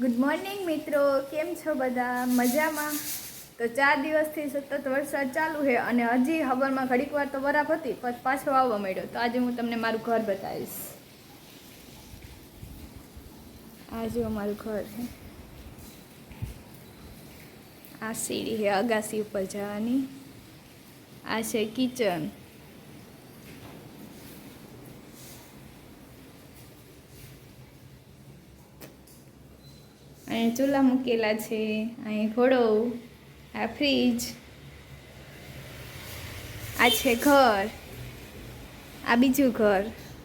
Good morning મિત્રો. કેમ છો બધા? મજામાં? તો ચાર દિવસથી સતત વરસાદ ચાલુ છે અને હજી હવારમાં ઘડીક વાર તો બરાબર હતી, પણ પાછો આવવા માંડ્યો. તો આજે હું તમને મારું ઘર બતાવીશ. આજે અમારું ઘર છે. આ સીડી છે, અગાસી ઉપર જવાની. આ છે કિચન અહીં ચૂલા મૂકેલા છે અહીં ઘોડો આ ફ્રીજ આ છે ઘર આ બીજું ઘર.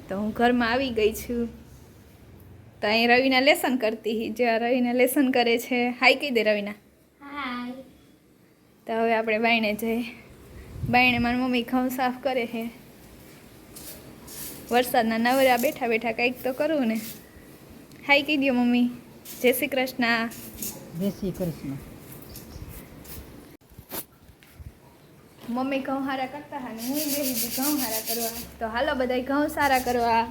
તો હું ઘરમાં આવી ગઈ છું. તો અહીં રવિના લેસન કરતી જે આ રવિના લેસન કરે છે. હાઈ કહી દે રવિના. હાય તો હવે આપણે બાયણે જઈએ. બાયણે મારી મમ્મી ઘઉં સાફ કરે છે. વરસાદના નવરા બેઠા બેઠા કંઈક તો કરવું ને. હાઈ કહી દો મમ્મી. જય શ્રી કૃષ્ણ. જય શ્રી કૃષ્ણ. મમ્મી ઘઉં સારા કરતા હા ને હું બેસી ઘઉં સારા કરવા. તો હાલો બધા ઘઉં સારા કરવા.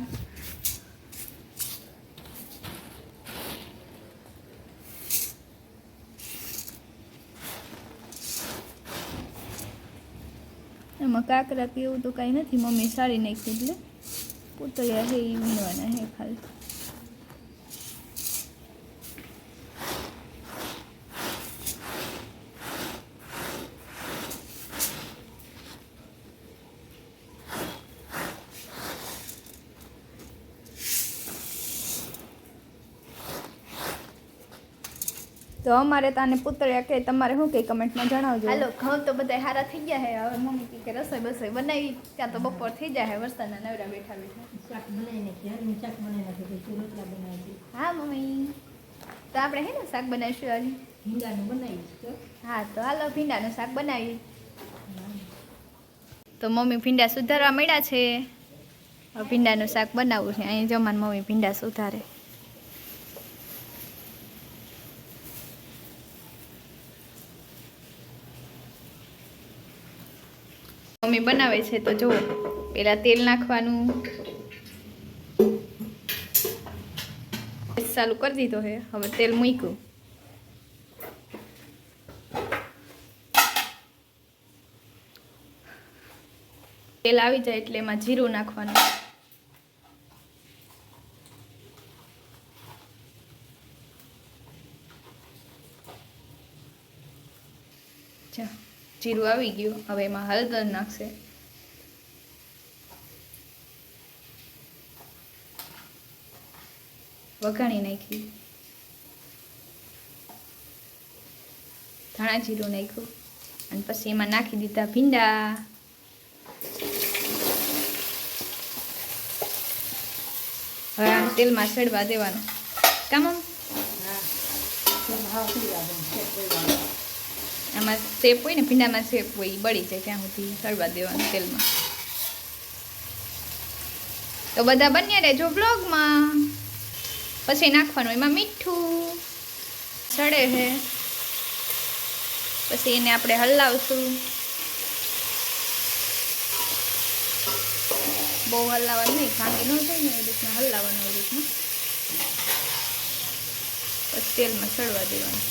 એમાં કાકરા કે એવું તો કાંઈ નથી મમ્મી સારી નાખી એટલે પૂતળિયા છે એ વીણવાના હે ખાલી. તો અમારે તાને પુતળિયા કે તમારે શું કે કમેન્ટમાં જણાવજો. હાલો ઘઉં તો બધા સારા થઈ ગયા હે. હવે મમ્મી કે રસોઈ બસોઈ બનાવી ત્યાં તો બપોર થઈ જાય હે વરસાદના નવરા બેઠા બેઠા. શાક બનાવી નાખી શાક બનાવી રોટલા બનાવી હા મમ્મી. તો આપણે હે ને શાક બનાવીશું આજે? ભીંડાનું બનાવીશું હા તો હાલો ભીંડાનું શાક બનાવી તો મમ્મી ભીંડા સુધારવા મળ્યા છે. ભીંડાનું શાક બનાવવું છે. અહીં જમાન મમ્મી ભીંડા સુધારે. મમ્મી બનાવે છે તો જુઓ. પેલા તેલ નાખવાનું. ચાલુ કરી દીધો હે હવે તેલ મૂક્યું. તેલ આવી જાય એટલે એમાં જીરું નાખવાનું. જા. જીરું આવી ગયું. હવે એમાં હળદર નાખશે. વઘાણી નાખી. ધાણા જીરું નાખ્યું. અને પછી એમાં નાખી દીધા ભીંડા. હવે આમ તેલમાં સડવા દેવાનું. કામ આમ? આમાં સેપ હોય ને ભીંડામાં સેપ હોય એ બળી જાય ત્યાં સુધી સળવા દેવાનું તેલમાં. તો બધા બન્યા રહેજો બ્લોગમાં પછી નાખવાનું એમાં મીઠું. સડે છે પછી એને આપણે હલાવશું. બહુ હલાવવાનું નહીં, ભાંગી ન જાય ને એ રીતના હલાવવાનું એ રીતના. પછી તેલમાં સળવા દેવાનું.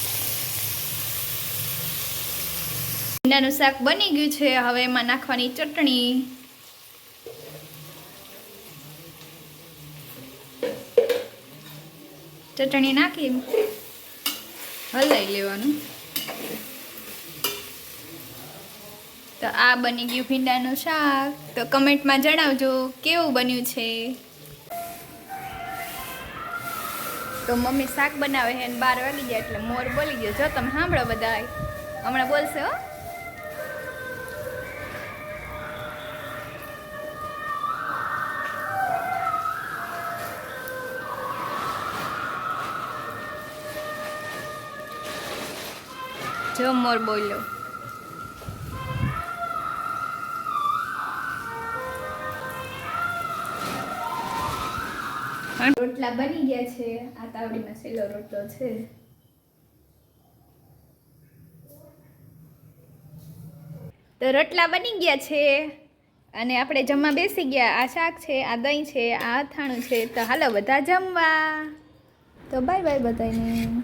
ભીંડાનું શાક બની ગયું છે. હવે એમાં નાખવાની ચટણી. ચટણી નાખી. હલાવી લેવાનું. તો આ બની ગયું ભીંડાનું શાક. તો કમેન્ટમાં જણાવજો, કેવું બન્યું છે? તો મમ્મી શાક બનાવે છે બાર વાગી જાય એટલે મોર બોલી ગયો. જો, તમે સાંભળો બધા હમણાં બોલશે જો મોર બોલ્યો. રોટલા બની ગયા છે. આ તાવડીમાં સેલો રોટલો છે. તો રોટલા બની ગયા છે. અને આપણે જમવા બેસી ગયા. આ શાક છે આ દહીં છે આ અથાણું છે. તો હાલો બધા જમવા. તો બાય બાય બધાને